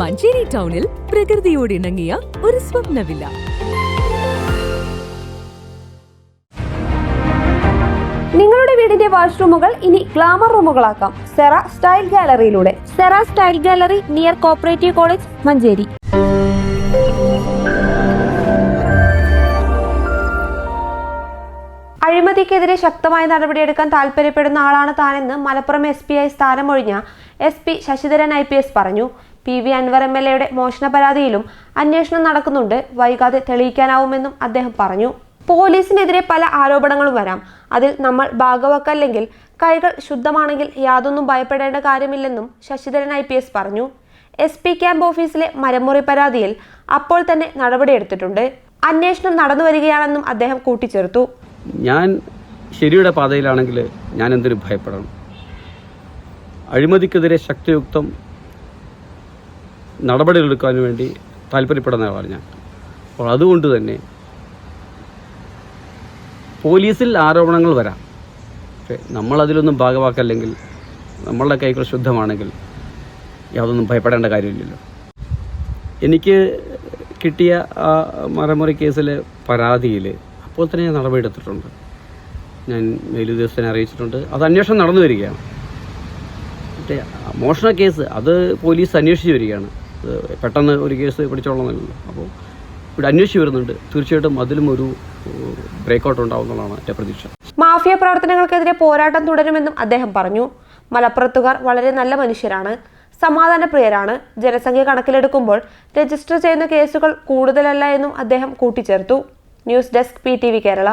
മഞ്ചേരി ടൗണിൽ പ്രകൃതിയോട് ഇണങ്ങിയ ഒരു സ്വപ്നവില്ല. നിങ്ങളുടെ വീടിന്റെ വാഷ്റൂമുകൾ ഇനി ഗ്ലാമർ റൂമുകളാക്കാം. Sera style ഗാലറിയിലൂടെ. Sera style gallery near cooperative college Manjeri. അഴിമതിക്കെതിരെ ശക്തമായ നടപടിയെടുക്കാൻ താൽപര്യപ്പെടുന്ന ആളാണ് താനെന്ന് മലപ്പുറം എസ് പി ആയി സ്ഥാനമൊഴിഞ്ഞ S P Sasidharan I P S പറഞ്ഞു. P V Anvar M L എയുടെ മോഷണ പരാതിയിലും അന്വേഷണം നടക്കുന്നുണ്ട്. വൈകാതെ തെളിയിക്കാനാവുമെന്നും അദ്ദേഹം പറഞ്ഞു. പോലീസിനെതിരെ പല ആരോപണങ്ങളും വരാം. അതിൽ നമ്മൾ ഭാഗവക്കല്ലെങ്കിൽ കൈകൾ ശുദ്ധമാണെങ്കിൽ യാതൊന്നും ഭയപ്പെടേണ്ട കാര്യമില്ലെന്നും ശശിധരൻ ഐ പറഞ്ഞു. എസ് പി ക്യാമ്പ് ഓഫീസിലെ മരമുറി പരാതിയിൽ അപ്പോൾ തന്നെ നടപടിയെടുത്തിട്ടുണ്ട് അന്വേഷണം നടന്നു വരികയാണെന്നും അദ്ദേഹം കൂട്ടിച്ചേർത്തു. ഞാൻ ശരിയുടെ പാതയിലാണെങ്കിൽ ഞാൻ എന്തിനു ഭയപ്പെടണം. അഴിമതിക്കെതിരെ ശക്തിയുക്തം നടപടികളെടുക്കാൻ വേണ്ടി താല്പര്യപ്പെടുന്ന ആളാണ് ഞാൻ. അപ്പോൾ അതുകൊണ്ട് തന്നെ പോലീസിൽ ആരോപണങ്ങൾ വരാം. പക്ഷേ നമ്മളതിലൊന്നും ഭാഗമാക്കല്ലെങ്കിൽ നമ്മളുടെ കൈകൾ ശുദ്ധമാണെങ്കിൽ യാതൊന്നും ഭയപ്പെടേണ്ട കാര്യമില്ലല്ലോ. എനിക്ക് കിട്ടിയ ആ മരമുറി കേസിലെ പരാതിയിൽ അപ്പോൾ തന്നെ ഞാൻ നടപടി എടുത്തിട്ടുണ്ട് ഞാൻ മേലുദ്യോഗസ്ഥനെ അറിയിച്ചിട്ടുണ്ട്. അത് അന്വേഷണം നടന്നു വരികയാണ്. മറ്റേ മോഷണ കേസ് അത് പോലീസ് അന്വേഷിച്ച് വരികയാണ്. പെട്ടെന്ന് ഒരു കേസ് പിടിച്ചോളന്നല്ലോ അപ്പോൾ ഇവിടെ അന്വേഷിച്ച് വരുന്നുണ്ട്. തീർച്ചയായിട്ടും അതിലും ഒരു ബ്രേക്കൗട്ട് ഉണ്ടാവുന്നതാണ് എന്റെ പ്രതീക്ഷ. മാഫിയ പ്രവർത്തനങ്ങൾക്കെതിരെ പോരാട്ടം തുടരുമെന്നും അദ്ദേഹം പറഞ്ഞു. മലപ്പുറത്തുകാർ വളരെ നല്ല മനുഷ്യരാണ്. സമാധാനപ്രിയരാണ്. ജനസംഖ്യ കണക്കിലെടുക്കുമ്പോൾ രജിസ്റ്റർ ചെയ്യുന്ന കേസുകൾ കൂടുതലല്ല എന്നും അദ്ദേഹം കൂട്ടിച്ചേർത്തു. News desk P Kerala.